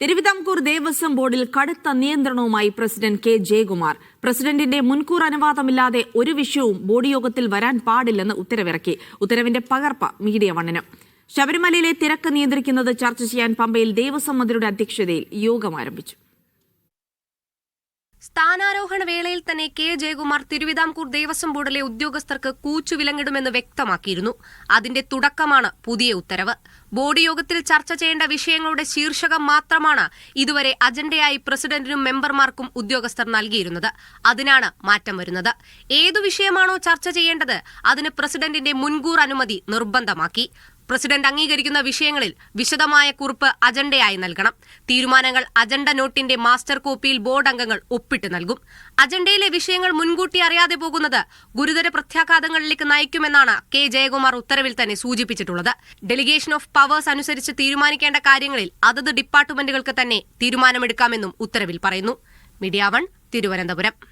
തിരുവിതാംകൂർ ദേവസ്വം ബോർഡിൽ കടുത്ത നിയന്ത്രണവുമായി president K Jayakumar. പ്രസിഡന്റിന്റെ മുൻകൂർ അനുവാദമില്ലാതെ ഒരു വിഷയവും ബോർഡ് യോഗത്തിൽ വരാൻ പാടില്ലെന്ന് ഉത്തരവിറക്കി. ഉത്തരവിന്റെ പകർപ്പ് മീഡിയ വണ്ണിന്. ശബരിമലയിലെ തിരക്ക് നിയന്ത്രിക്കുന്നത് ചർച്ച ചെയ്യാൻ പമ്പയിൽ ദേവസ്വം മന്ത്രിയുടെ അധ്യക്ഷതയിൽ യോഗം ആരംഭിച്ചു. സ്ഥാനാരോഹണ വേളയിൽ തന്നെ കെ ജയകുമാർ തിരുവിതാംകൂർ ദേവസ്വം ബോർഡിലെ ഉദ്യോഗസ്ഥർക്ക് കൂച്ചു വിലങ്ങിടുമെന്ന് വ്യക്തമാക്കിയിരുന്നു. അതിന്റെ തുടക്കമാണ് പുതിയ ഉത്തരവ്. ബോർഡ് യോഗത്തിൽ ചർച്ച ചെയ്യേണ്ട വിഷയങ്ങളുടെ ശീർഷകം മാത്രമാണ് ഇതുവരെ അജണ്ടയായി പ്രസിഡന്റിനും മെമ്പർമാർക്കും ഉദ്യോഗസ്ഥർ നൽകിയിരുന്നത്. അതിനാണ് മാറ്റം വരുന്നത്. ഏതു വിഷയമാണോ ചർച്ച ചെയ്യേണ്ടത് അതിന് പ്രസിഡന്റിന്റെ മുൻകൂർ അനുമതി നിർബന്ധമാക്കി. പ്രസിഡന്റ് അംഗീകരിക്കുന്ന വിഷയങ്ങളിൽ വിശദമായ കുറിപ്പ് അജണ്ടയായി നൽകണം. തീരുമാനങ്ങൾ അജണ്ട നോട്ടിന്റെ മാസ്റ്റർ കോപ്പിയിൽ ബോർഡ് അംഗങ്ങൾ ഒപ്പിട്ട് നൽകും. അജണ്ടയിലെ വിഷയങ്ങൾ മുൻകൂട്ടി അറിയാതെ പോകുന്നത് ഗുരുതര പ്രത്യാഘാതങ്ങളിലേക്ക് നയിക്കുമെന്നാണ് കെ. ജയകുമാർ ഉത്തരവിൽ തന്നെ സൂചിപ്പിച്ചിട്ടുള്ളത്. ഡെലിഗേഷൻ ഓഫ് പവേഴ്സ് അനുസരിച്ച് തീരുമാനിക്കേണ്ട കാര്യങ്ങളിൽ അതത് ഡിപ്പാർട്ട്മെന്റുകൾക്ക് തന്നെ തീരുമാനമെടുക്കാമെന്നും ഉത്തരവിൽ പറയുന്നു. Media one Thiruvananthapuram.